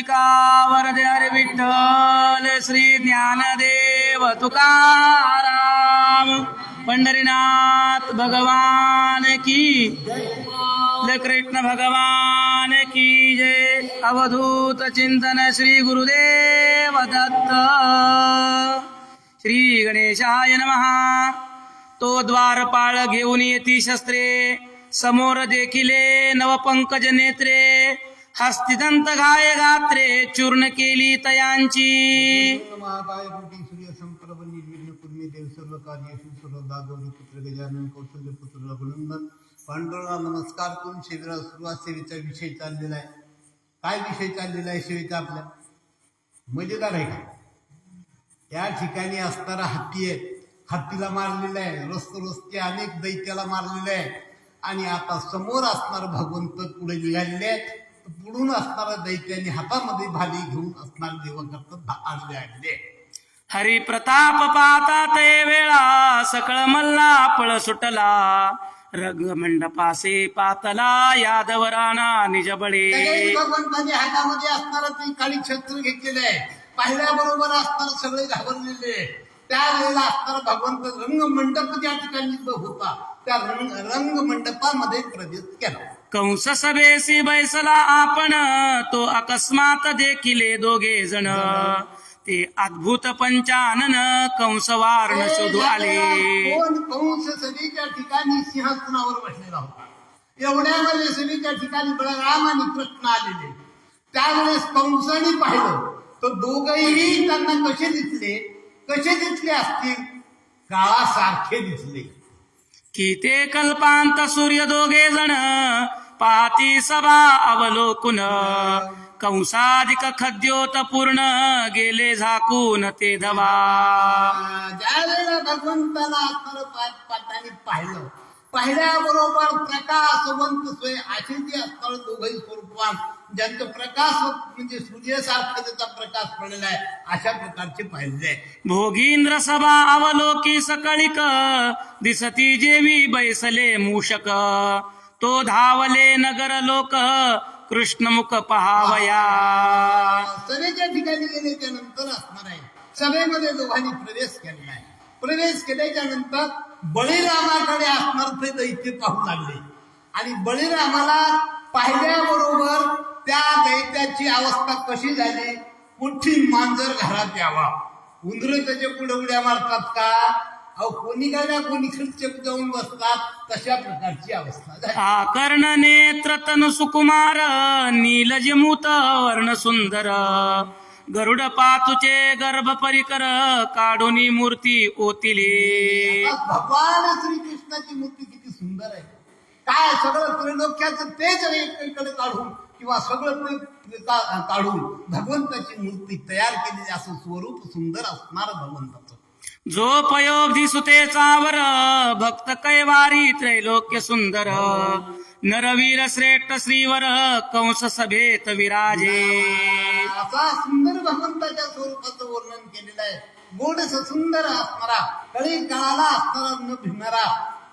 का वरदे हरी विठ्ठल श्री ज्ञानदेव तुकाराम. पंढरीनाथ भगवान की कृष्ण भगवान की जय. अवधूत चिंतन श्री गुरुदेव दत्त. श्री गणेशाय नमहा तो द्वारपाळ घेऊन येती शस्त्रे. समोर देखिले नवपंकज नेत्रे. हस्तिदंत गाय गात्रे चूर्ण केली तयांची. महाकाय कोटी सूर्य संप्रभ निर्विघ्न देव सर्व कार्येषु सर्वदा पुत्र गजानन कौशल्य पुत्र रघुनंदन नमस्कार करून शिबिरा सुरुवात सेवेचा विषय चाललेला आहे. काय विषय चाललेला आहे सेवेचा आपल्या? मजेदार आहे का? त्या ठिकाणी असणारा हत्ती आहे. हत्तीला मारलेला आहे. रस्त रस्ते अनेक दैत्याला मारलेले आहे. आणि आता समोर असणार भगवंत पुढे निघालेले आहेत. पुढून असणारा दैत्याने हातामध्ये भाली घेऊन असणार देवकर्ता आणले आणले हरी प्रताप पाता ते वेळा सकळ मल्ला पळ सुटला. रंगमंडपासे पातला यादव राणा निजबळे. त्याच्यावेळी भगवंताने हातामध्ये असणारा ते काळी छत्र घेतलेले आहे. पाहिल्याबरोबर असणार सगळे घाबरलेले. त्यावेळेला असणारा भगवंत रंगमंडप ज्या ठिकाणी उभं होता. त्या रंग रंगमंडपामध्ये प्रवेश केला. कंस सभेसी बैसला आपण. तो अकस्मात देखिले दोघे जण. ते अद्भुत पंचानन कंस वारण शोधू आले. कंस सभेच्या ठिकाणी सिंहासनावर बसलेला होता. एवढ्यामध्ये सभेच्या ठिकाणी बळराम आणि कृष्ण आलेले. त्यावेळेस कंसाने पाहिलं तर दोघही त्यांना कसे दिसले? कसे दिसले असतील? काळासारखे दिसले. कि ते कल्पांत सूर्य दोघे जण. पाहती सभा अवलोकुन. कंसाधिक खद्योत पूर्ण गेले झाकून ते धवा. ज्या वेळेला भगवंताला पाटाने पाहिलं पाहिल्याबरोबर प्रकाशवंत सोय असे जे असणार दोघही स्वरूपात ज्यांचं प्रकाश म्हणजे सूर्यासारखा त्याचा प्रकाश पडलेला आहे अशा प्रकारचे पाहिले भोगींद्र सभा अवलोकी सकळिक दिसती जेवी बैसले मूषक. तो धावले नगर लोक कृष्णमुख पहावया. सभेच्या ठिकाणी गेल्याच्यानंतर असणार आहे. सभेमध्ये दोघांनी प्रवेश केलेला आहे. प्रवेश केल्याच्यानंतर बळीरामाकडे असणार ते दैत्य पाहू लागले. आणि बळीरामाला पाहिल्याबरोबर त्या दैत्याची अवस्था कशी झाली? मोठी मांजर घरात यावा. उंदर त्याच्या पुढे उड्या मारतात का? अहो कोणी काय ना कोणी खर्च जाऊन बसतात तशा प्रकारची अवस्था झाली. आकर्ण नेत्र तनु सुकुमार नीलज मूत वर्ण सुंदर. गरुड पातुचे गर्भ परिकर काढून मूर्ती ओतिले. आज भगवान श्रीकृष्णाची मूर्ती किती सुंदर आहे. काय सगळं त्रैलोक्याचं तेच एकीकडे काढून किंवा सगळं ते का- काढून भगवंताची मूर्ती तयार केलेली असं स्वरूप सुंदर असणार भगवंताचं. जो पयोधी सुतेचावर भक्त कैवारी त्रैलोक्य सुंदर। नरवीर श्रेष्ठ श्रीवर कंस सभेत विराजे। असा सुंदर भगवंताच्या स्वरूपाचं वर्णन केलेलं आहे. गोडस सुंदर असणारा कळी काळाला असणारा न भिडणारा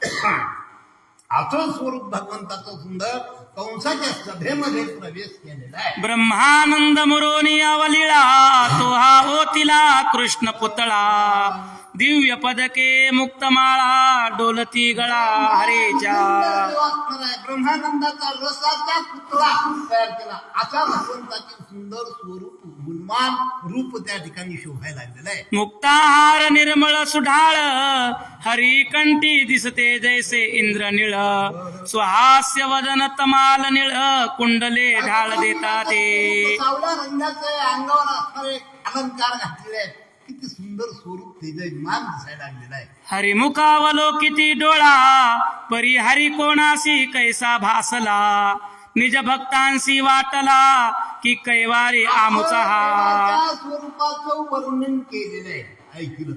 असं स्वरूप भगवंताचं सुंदर कंसाच्या सभेमध्ये प्रवेश केलेला आहे. ब्रह्मानंद मुरोनी अवलिळा तो हा होतिला कृष्ण पुतळा दिव्य पदके मुक्तमाळा डोलती गळा हरेच्या ब्रह्मानंदाचा रसाचा पुतळा तयार केला. असा भगवंताचे सुंदर स्वरूप गुणमान रूप त्या ठिकाणी शोभायला लागलेलं आहे. मुक्ताहार निर्मळ सुढाळ हरिकंठी दिसते जैसे इंद्र निळ सुहास्य वदन तमाल निळ कुंडले ढाळ देता ते. सावल्या रंगाचे अंगावर असणारे अलंकार घातलेले आहेत. किती सुंदर स्वरूप तेजमान दिसायला लागलेलं आहे. हरिमुखावलो किती डोळा परी हरी कोणासी कैसा भासला. निज भक्तांसी वाटला की कैवारी आमुचा हा. स्वरूपाचं वर्णन केलेलं आहे. ऐकलं.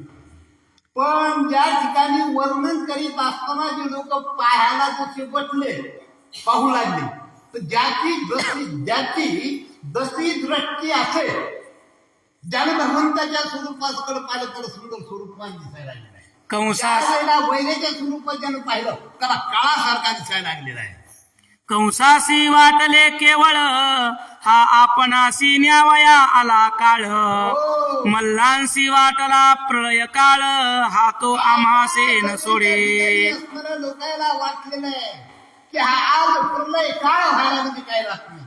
पण ज्या ठिकाणी वर्णन करीत असताना जे लोक पाहायला जसे बसले पाहू लागले. तर ज्याची दृष्टी ज्याची दृष्टी दृष्टी असेल ज्याने भगवंताच्या स्वरूपाकडे पाहिलं तर सुंदर स्वरूपात दिसायला लागलेलं आहे. त्यावेळेला वैद्याच्या स्वरूपात ज्यानं पाहिलं त्याला काळासारखा दिसायला लागलेला आहे. कंसासी वाटले केवळ हा आपणासी न्यावया आला काळ. हो. मल्लांसी वाटला प्रळय काळ हा तो आम्हासे न सोडे. लोकायला वाटलेलं आहे की हा आज प्रलय काळ व्हायला म्हणजे काय लागत नाही.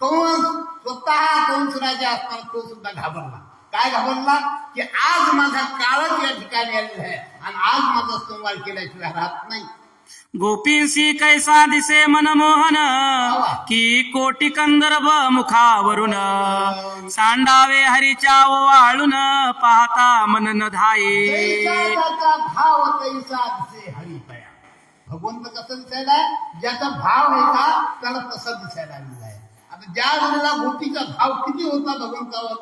कंस स्वतः कंस राजा असताना तो सुद्धा घाबरला काय घाबरला? की आज माझा काळच या ठिकाणी आलेला आहे आणि आज माझा संवाद केल्याशिवाय राहत नाही. गोपींसी कैसा दिसे मनमोहन? की कोटी कंदर्भ मुखावरून? सांडावे हरीच्या वाळून पाहता मन न धाये. भाव तैसा दिसे हरिपया भगवंत कसं दिसायला? ज्याचा भाव आहे का त्याला तसा दिसायला आहे. आता ज्या वेळेला गोपीचा भाव किती होता भगवंतावर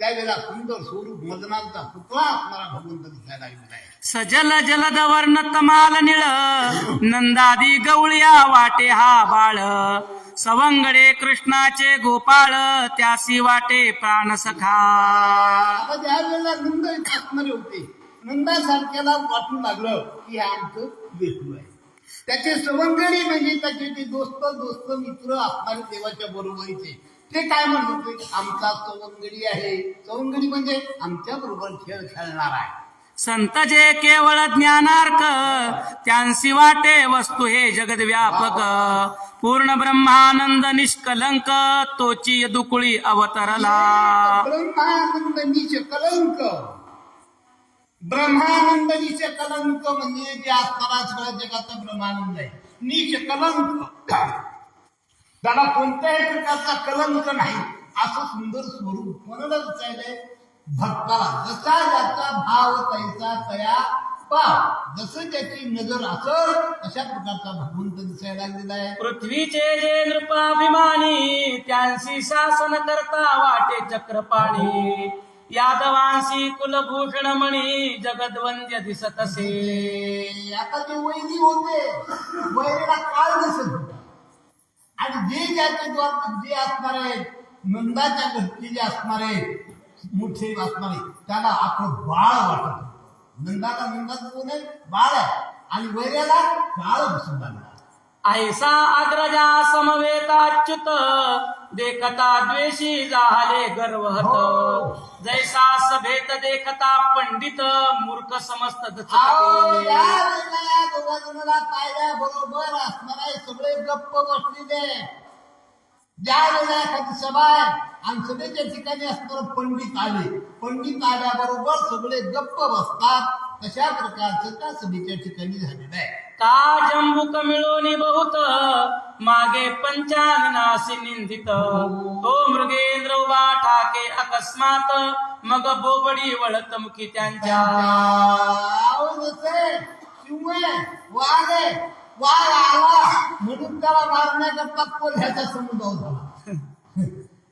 त्यावेळेला सुंदर स्वरूप मदनांचा पुतळा असणारा भगवंत दिसायला लागलेला आहे. सजल जलद वर्ण तमाल निळ नंदादी गवळ्या वाटे हा बाळ. सवंगडे कृष्णाचे गोपाळ त्यासी वाटे प्राण सखा. वेळेला नंद इथे असणारे होते नंदासारख्याला लागलं की हे आमचं लेकरू आहे. त्याचे सवंगडी म्हणजे त्याचे ते दोस्त दोस्त मित्र असणारे देवाच्या बरोबरीचे ते काय म्हणत होते? आमचा सवंगडी आहे. सवंगडी म्हणजे आमच्या बरोबर खेळ खेळणार आहे. संत जे केवळ ज्ञानार्क त्यांसी वाटे वस्तू हे जगद व्यापक. पूर्ण ब्रह्मानंद निष्कलंक तोची दुकुळी अवतरला. ब्रह्मानंद निच कलंक ब्रह्मानंद कलंक म्हणजे जे असणारा सगळ्या जगाचा ब्रह्मानंद आहे. नीच कलंक त्याला कोणत्याही प्रकारचा कलंक नाही. असं सुंदर स्वरूप कोणाला दिसायलंय? भक्ताला जसा ज्याचा भाव तैसा तया पाव जसं त्याची नजर असल अशा प्रकारचा भगवंत दिसायला लागलेला आहे. पृथ्वीचे जे नृपाभिमानी त्यांसी शासन करता वाटे चक्रपाणी. यादवांशी कुलभूषण मणी जगदवंद्य दिसत असे. आता ते वैदी होते. वैरीला काळ दिसत होता. आणि जे ज्याचे जे असणार आहेत नंदाच्या घरचे जे असणार आहेत मोठे आहेत त्याला आपलं बाळ वाटत. नंदाला नंदाचं कोण आहे? बाळ आहे. आणि वैऱ्याला काळ दिसून लागला. ऐसा अग्रजा समवेताच्युत देखता द्वेषी झाले गर्वहत हो. जैसा सभेत देखता पंडित मूर्ख समस्त दोघा जणाला पाहिल्या बरोबर असणार आहे सगळे गप्प बसलेले ज्या वेळेला एखादी सभा आहे आणि सभेच्या ठिकाणी असणार पंडित आले पंडित आल्याबरोबर सगळे गप्प बसतात तशा प्रकारचं त्या सभेच्या ठिकाणी झालेलं आहे. का जंबुक मिळून बहुत? मागे पंचाननासी निंदित. तो मृगेंद्र उभा ठाके अकस्मात मग बोबडी वळत मुखी त्यांच्या. वाघ वाघ आला म्हणून त्याला मारण्याकरता कोल्ह्याचा समुदाय झाला.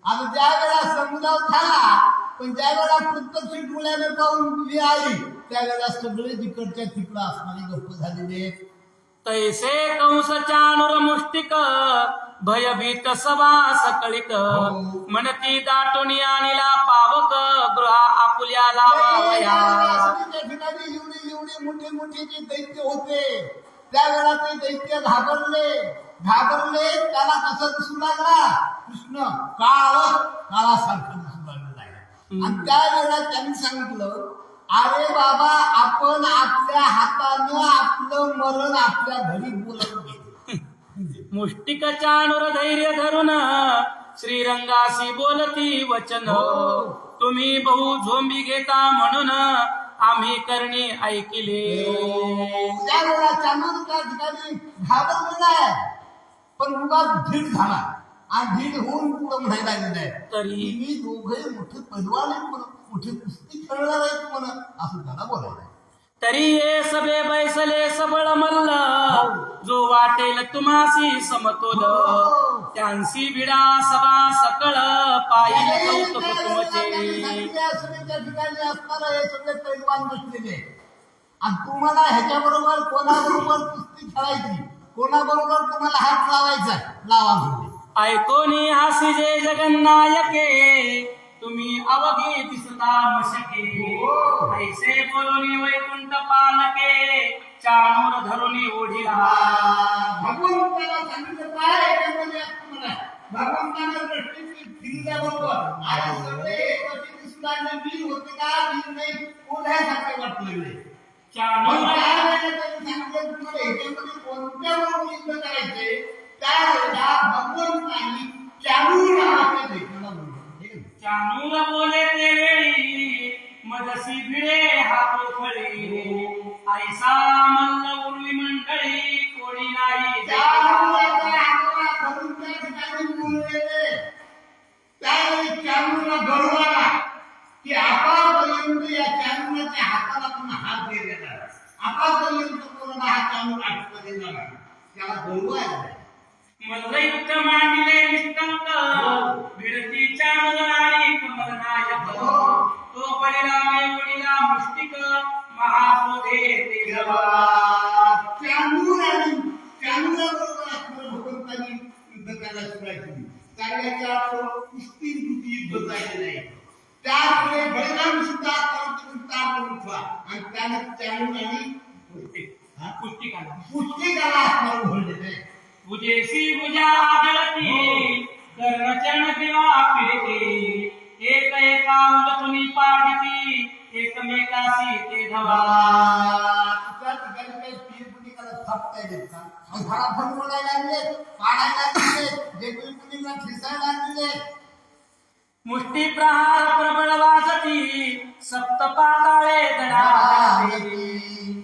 आता ज्या वेळेला समुदाय झाला पण ज्या वेळेला प्रत्यक्ष डोळ्याने पाहून ती आली त्यावेळेला सगळे तिकडच्या तिकडं असणारे गप्प झालेले. तैसे कंस चाणुर मुष्टिक भयभीत सभा सकळिक म्हणती दाटून आणिला पावक गृहा आपुल्या लावावया. एवढे एवढे मोठे मोठे जे दैत्य होते त्यावेळेला ते दैत्य घाबरले घाबरले त्याला कसं दिसू लागला? कृष्ण काळ काळासारखा दिसू लागलेला आहे आणि त्यावेळेला त्यांनी सांगितलं अरे बाबा आपण आपल्या हातानं आपलं मरण आपल्या घरी बोलवून घेऊ मुष्टिक चाणुर धैर्य धरून श्रीरंगाशी बोलती वचन. तुम्ही बहु झोंबी घेता म्हणून आम्ही करणी ऐकिले. त्यावेळेला चांदूर त्या ठिकाणी घाबरलेला आहे पण उगा धीड झाला. आणि धीड होऊन पुढं म्हणायला आहे. तरी मी दोघे मोठे पैलवान आहेत म्हणून मोठे कुस्ती खेळणार आहेत म्हणून असं त्याला बोलायला. तरी ये सबे बैसले सबळ मल्ल. जो वाटेल तुम्हासी समतोल. त्यांसी विडा सभा सकळ पाहिल कौतुक तुमचे. हे. आणि तुम्हाला ह्याच्याबरोबर कोणाबरोबर कुस्ती खेळायची? कोणाबरोबर तुम्हाला हात लावायचा? लावा म्हणजे ऐकोनी हासी जे जगन्नायके. तुम्ही अवघी दिसता मशके. ऐसे बोलूनी वैकुंठ पालके चाणूर धरुनी ओढिला भगवंताला सांगितलं काय तुम्हाला भगवंतानं दृष्टी सगळे होते का? नाही. सांगितलं तुम्हाला ह्याच्यामध्ये कोणत्या करायचे त्यावेळेला भगवंतांनी चालू भिडे हातो ऐसा मल्ल उर्वी मंडळी कोणी नाही त्यावेळी आला की या हाताला हात दिलेला आहे. कोणाला हा चालू त्याला गर्व आहे मल्लयुक्त मांडले निष्कंक. भिडती चाणूर आणि कमल नायक तो परिणामे वडिला मुष्टिक महासोधे ते जवा चांदूर आणि भगवंतांनी युद्ध करायला सुरुवात केली कार्याच्या कुस्ती युद्ध झालेलं आहे त्यापुढे बळीराम सुद्धा तार उठला आणि त्याने चांदूर आणि हा? पुष्टिकाला पुस्तिकाला असणार उघडलेलं आहे उजेसी बुजा आदळती कर्णचरण दिवा फिरते एक एका उलटुनी पाडिती एकमेकाशी ते धवा तुझ्या ठिकाणी काही का लागले पाडायला लागले जे ठिसायला लागले मुष्टी प्रहार प्रबळ वाजती सप्त पाताळे दडा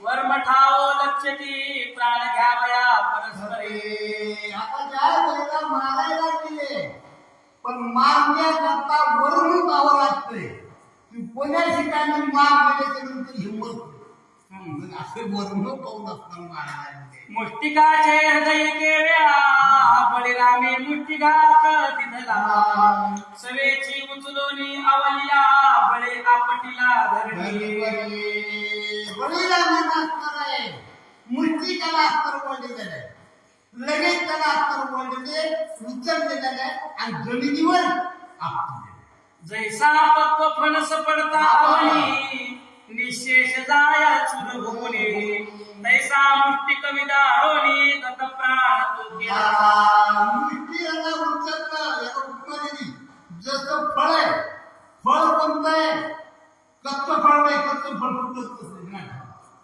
वर्मठाओ लक्षती प्राण घ्यावया परस्परे. पण मारण्याकरता वरून जावं लागतंय की कोण्या ठिकाणी मार गेल्याच्यानंतर हिंमत. असे वरून पाहून असताना गेले मुष्टिकाचे हृदय केव्या बळीरामे मुष्टिघात दिधला सवेची उचलोनी अवलिया बळे आपटीला धरली. बळीरामानं अस्तर आहे. मुष्टिकाला अस्तर बोललेलं आहे लगेच त्याला अस्तर बोललेले उचललेलं आहे आणि जमिनीवर जैसा पक्व फणस पडता अवनी निशेष जाया चुर भुवने तैसा मुष्टी कविदारोनी दत्त प्राण तो गेला मुष्टीला उचललं याला उपमाने जसं फळ आहे फळ कोणतं आहे? कच्च फळ नाही कच्च फळ फुटत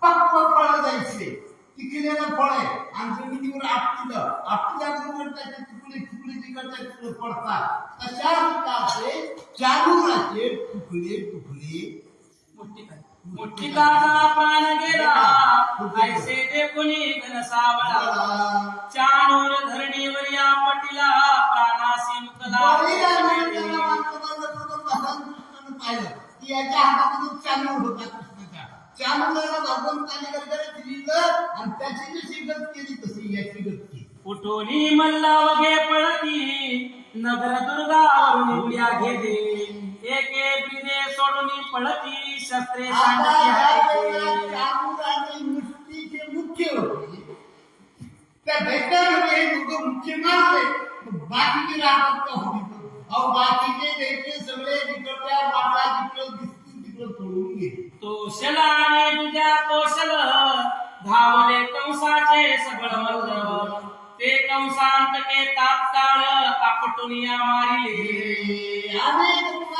पक्क फळ जायचे पिकलेलं फळ आहे. आणि जमिनीवर आपटिलं. आपल्याबरोबर त्याचे तुकडे तुकडे तिकडच्या तिकडे पडतात. तशा प्रकारचे चालूराचे तुकडे तुकडे. मुष्टिका मुष्टिकाचा प्राण गेला. ऐसे ते कुणी घन सावळा. चाणूर धरणीवर या पटीला प्राणासी मुकला याच्या हातामधून चालू होता कृष्णाच्या. चालूला भगवंताने उठोनी मल्ला वगे पळती. नगर दुर्गावरून उड्या घेते. एके ब्रिदे सोडून पळती. शस्त्रे सांडती मुख्य त्या हे बाकीचे राहतात का होती? अहो बाकीचे सगळे तिकडच्या वाटा तिकडं दिसतील तिकडं सोडून गेले. तोषल आणि तुझ्या तोषल धावले कंसाचे सगळ मल्ल. ते कंसांतके तात्काळ आपटुनिया अनेक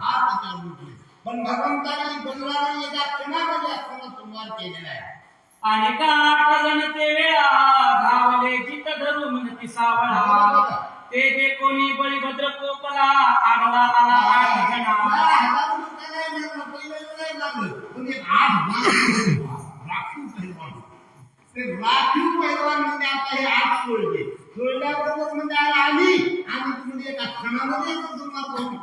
हात चालू केले पण भगवंताने बलवाने एका क्षणामध्ये असताना संवाद केलेला आहे? आणि का आठ जण ते वेळा धावले जित धरू म्हणती सावळा? ते जे कोणी बळीभद्र कोपला आडवा आला आठ जणा. आठ. ते राखीव पैलवान म्हणजे आता हे आठ सोडले. सोडल्याबरोबर म्हणजे आता आम्ही. आणि म्हणजे एका संवाद झाला.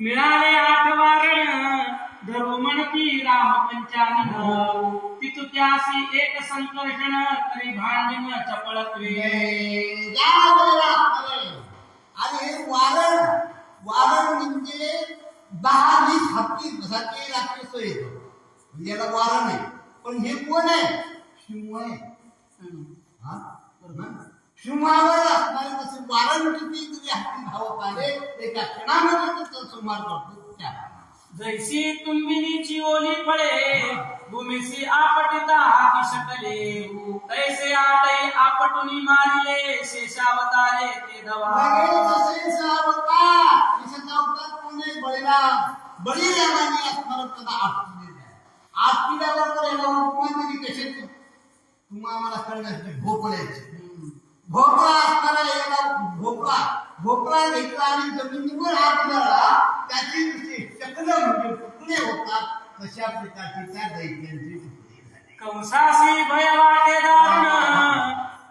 मिळाले आठ वारण धरू म्हणती राम पंचानन तिथु त्यासी एक संकर्षण तरी भांडण चपळत्वे आणि हे वारण वारण म्हणजे दहा वीस हत्ती हत्ती राक्षस येतो म्हणजे याला वारण आहे. पण हे कोण आहे? आहे. हा? असणारे तसे वारण किती जरी हत्ती धावत आले एका क्षणामध्ये त्याचा संहार करतो. त्या. जैसी तुंबिनीची ओली फळे भूमिसी आपटिता हाती शकले. तैसे आटई आपटुनी मारिले शेषावतारे ते धवा लगेच शेष अवतार शेषाचा अवतार कोण? बळीराम. बळीरामाने असणारं त्याला आपलेलं आहे. आपल्याबरोबर याला उपमा दिली कशाची? तुम्हा आम्हाला कळण्यासाठी भोपळ्याची. भोपळा असताना एका भोपळा भोपळा घेतला आणि जमिनीवर हात धरला. त्याची नुसती चक्र म्हणजे तुकडे होतात. तशा प्रकारची त्या दैत्यांची तुकडे झाली. कंसासी भय वाटे दारुण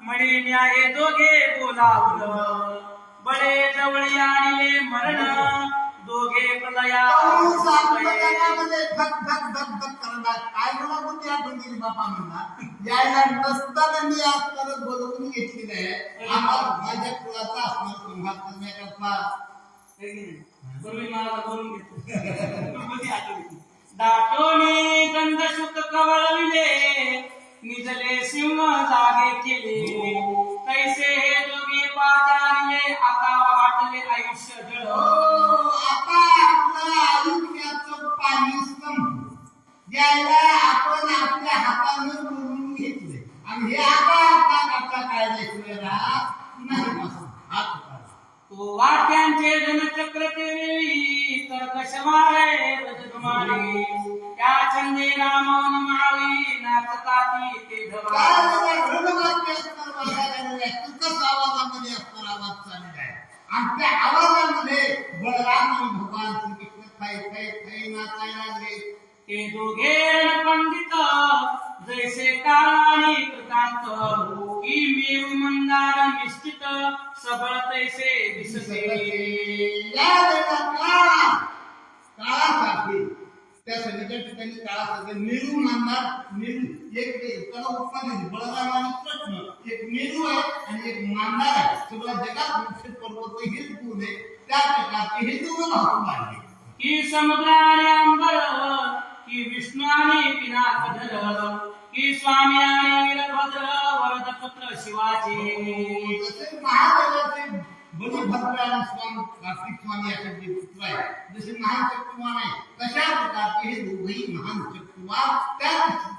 म्हणे न्याय दोघे बोलावलं. बडे जवळ आणले मरण. दोघे प्रलया पाऊस आपल्या जगामध्ये धक धक धक धक करणार. काय मला कोणती आठवण केली बापा म्हणला यायला नसताना मी असताना बोलवून घेतलेलं आहे. आम्हाला माझ्या कुळाचा असणार संघात करण्याकरता. पूर्वी मला बोलून घेतो कधी आठवली? दाटोनी गंध शुक कवळविले. निजले सिंह जागे केले. कैसे हे दोघे पाचारले आता वाटले आयुष्य हो, जळ दोघे पंडित जैसे काळाने कृतांत की मेरू मंदार निश्चित सबळ तैसे दिसते. काळा त्या सगळ्याच्या ठिकाणी काळासारखे निरू मानणार निरू एक त्याला उपमा दिली बलराम आणि कृष्ण एक निरू आहे आणि एक मानणार आहे. सगळ्या जगात मुख्य पर्वत हेच गुण आहे. त्या प्रकारचे हे दोन भाऊ मानले की समुद्र आणि अंबर की विष्णू पिनाक धर की स्वामी वीरभद्र वरद पुत्र शिवाचे आणि स्वामी कार्तिक स्वामी असे जे पुत्र आहे जसे महान शक्तिमान आहे तशा प्रकारचे हे दोघही महान शक्तिमान त्या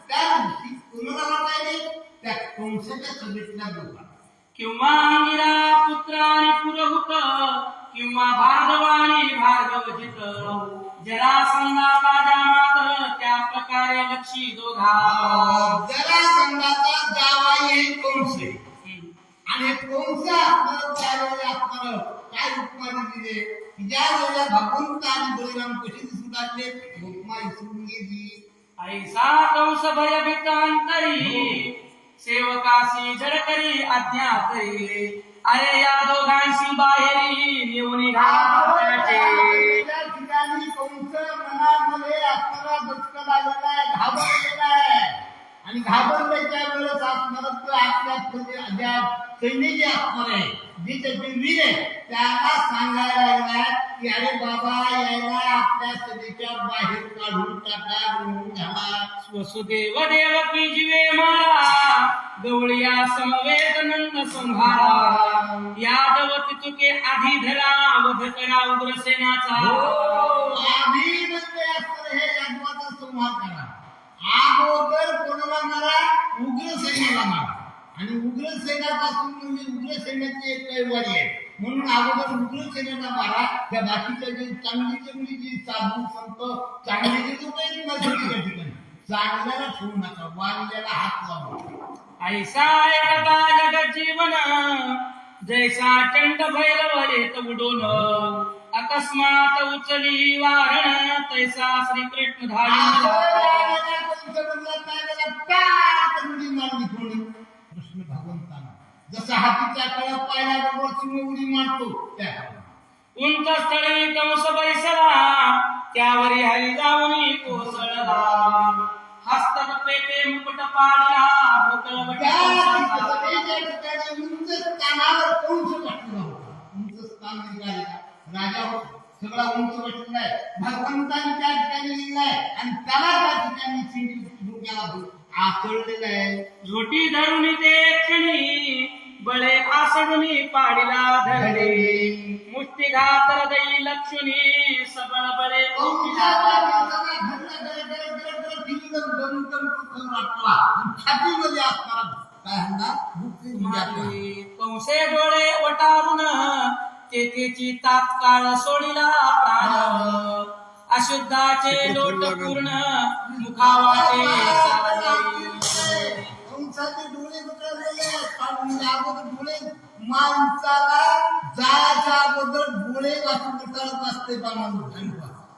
त्या दिवशी कोणाला वाटायले त्या कंसाच्या सभेतल्या किंवा अंगिरा पुत्र आणि पुरहुत किंवा भार्गवजित जरा जरासंधाचा दावा येईल कोणसे आणि कंस असणार त्यावेळेला असणार काय उपमा दिले? ज्या वेळेला भगवंत आणि कशी दिसून लागले? उपमा विसरून गेली ऐसा कंस भयभीत अंतरी सेवकाशी जडकरी अज्ञातरी अरे या दोघांशी बाहेरी येऊन आणि घाबरल्याच्या वेळेस असणार तो आपल्या म्हणजे ज्या असणार आहे जी त्याचे वीर आहे त्याला सांगायला की अरे बाबा यायला आपल्या सभेच्या बाहेर काढून टाका म्हणून घाला वसुदेव देवकी जीवे मारा गवळिया समवेत नंद संहारा. यादव तितुके आधी धरा वध करा उग्रसेनाचा आधी म्हणजे असतं हे यादवाचा संहार करा. अगोदर कोणाला मारा? उग्र सैन्याला मारा. आणि उग्र सैन्यापासून म्हणजे उग्र सैन्याची एक कैवारी आहे. म्हणून अगोदर उग्र सैन्याला मारा त्या बाकीच्या जे चांगली चांगली जी साधू संत चांगले जे ना सगळीकडे ठिकाणी. चांगल्याला ठेवू नका वाढलेला हात लावा. ऐसा एकता जगत जीवन जैसा चंड भैरव येत उडून अकस्मात उचली वारण तैसा श्रीकृष्ण धारी. हातीच्या कळप पाहिल्याबरोबर सिंह उडी मारतो त्या उंच स्थळी कंस बैसला त्यावरी हरी जाऊनी कोसळला. हस्तक पेटे मुकुट पाडला उंच स्थानावर बसलेला होता. उंच स्थान म्हणजे राजा होता. सगळा उंच आहे भगवंताने त्या ठिकाणी लिहिलाय आणि त्याला त्या ठिकाणी सिंह डोक्याला आचळलेलं आहे. झोटी धरून ते क्षणी बळे आसडुनी पाडिला धरडे मुष्टी हृदयी लक्ष्मी सबळ बळे कंसे डोळे वटारून तेथेची तात्काळ सोडिला प्राण. अशुद्धाचे लोट पूर्ण मुखावाचे अगोदर डोळे माणसाला जायच्या अगोदर डोळे वाचून असते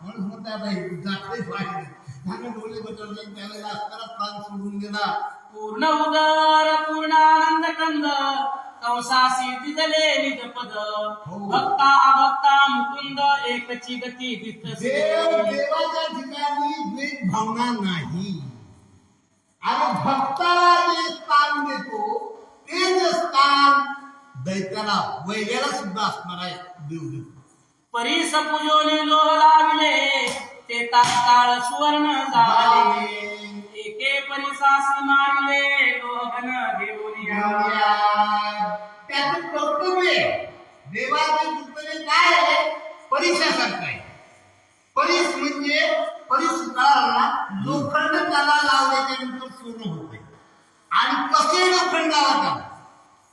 म्हणून बाई जाते पाहिजे त्याने डोळे त्यावेळेला असताना प्राण सोडून गेला पूर्ण उदर पूर्ण आनंद कंद. कंसासी दिदले निजपद भक्ता अभक्ता मुकुंद एकची गती देव दिसते देवाच्या ठिकाणी द्वेष भावना नाही. आणि भक्ताला जे स्थान देतो दैत्याला वैद्याला सुद्धा असणार आहे देव देतो परीस पुजोनी लोह लाविले ते तात्काळ सुवर्ण झाले। एके परिसासी मारिले लोहन घेऊन या. त्याचं कर्तव्य देवाचे कर्तव्य काय आहे? परीक्षासारखं आहे परीस म्हणजे परीस काळाला लोखंड त्याला लावल्याच्या नंतर सोनं होते. आणि कसे लोखंड लावतात?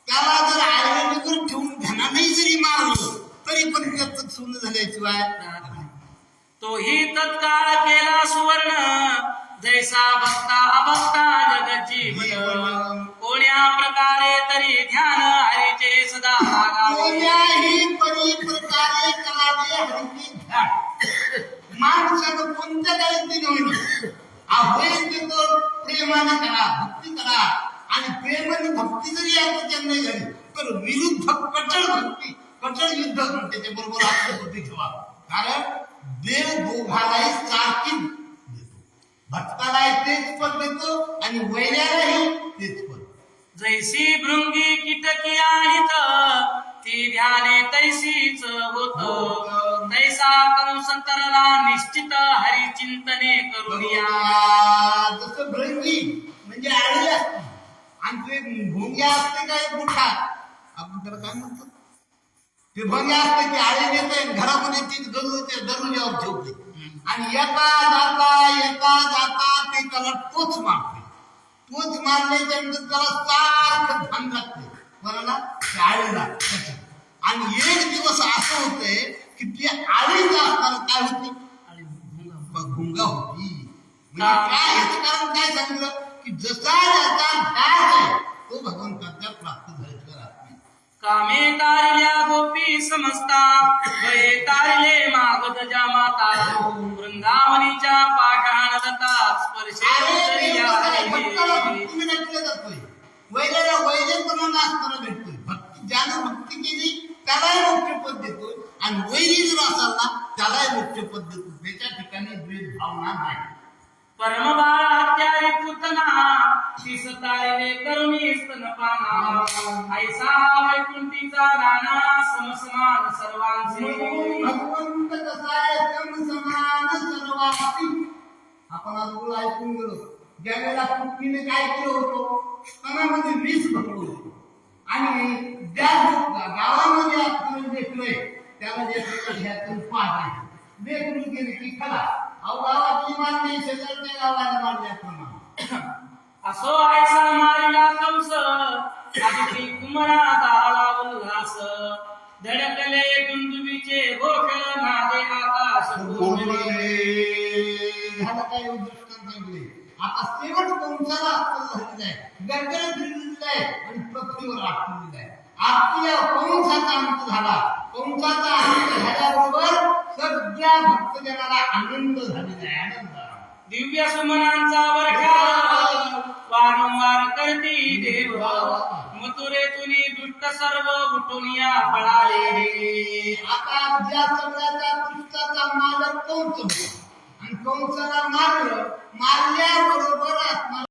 त्याला जर आयुर्वेदिक ठेवून ध्यानाने जरी मारलं तरी पण त्याचं सोनं झाल्याशिवाय तोही तत्काळ केला सुवर्ण. जैसा भक्ता अभक्ता जगत जीवन. कोण्या प्रकारे तरी ध्यान हरीचे सदा कोण्याही परी प्रकारे करावे हरिची ध्यान. माणसानं कोणत्या काळात होईल होईल ते तो प्रेमाने करा भक्ती करा. आणि प्रेमाने भक्ती जरी याच्यात नाही झाली तर विरुद्ध कठोर भक्ती. कठोर युद्ध त्याच्या बरोबर आपली बुद्धी ठेवा. कारण देव दोघालाही सारखी देतो. भक्तालाही तेच पद देतो आणि वैऱ्यालाही तेच पद जैसी भृंगी कीटकी आणित ती ध्याने तैसीच होत. तैसा कंसंतरला निश्चित हरिचिंतने करूया करूया. जसं भृंगी म्हणजे आळी असते आणि ते भोंग्या असते काय मोठा आपण त्याला काय म्हणतो? ते भोंग्या असते की आळी नेते घरामध्ये ती गरु ते दरवाजावर ठेवते आणि येता जाता येता जाता ते त्याला तोच मारते. तोच मारल्याच्या नंतर त्याला सारखं ध्यान लागते. कोणाला? आळीला त्याच्या. आणि एक दिवस असं होते की ती आळीचा असताना काय होती? भुंगा होती. म्हणजे काय याचं कारण? काय सांगितलं? की जसा ज्याचा ध्यास आहे तो भगवंताच्या प्राप्त झाल्याशिवाय राहत नाही. कामे तारिल्या गोपी समजता गये तारिले मागत ज्या माता वृंदावनीच्या पाषाण दत्ता स्पर्शे वैद्याला वैद्यपणाला असताना भेटतोय. भक्ती ज्यानं भक्ती केली त्यालाही मोक्ष पद देतोय. आणि वैरी जर असाल ना त्यालाही मोक्ष पद देतो त्याच्या ठिकाणी द्वेष भावना नाही. परमबात्यारी पुतना तीस तारिले करुणी स्तनपाना ऐसा वैकुंठीचा नाना समसमान सर्वांचे. भगवंत कसा आहे समसमान सर्वांचे. आपण आज बोल ऐकून गेलो. ज्या वेळेला पत्नीने काय केलं होतं स्तनामध्ये विष भरलं आणि ज्या गावामध्ये आपण देखलोय त्याला जे ह्यातून पाठ आहे. देखून खरा की खरा अहो गावातली मान्य शेजारच्या गावाला मान्य प्रमाण असो ऐसा मारिला कंस आदिती कुमरा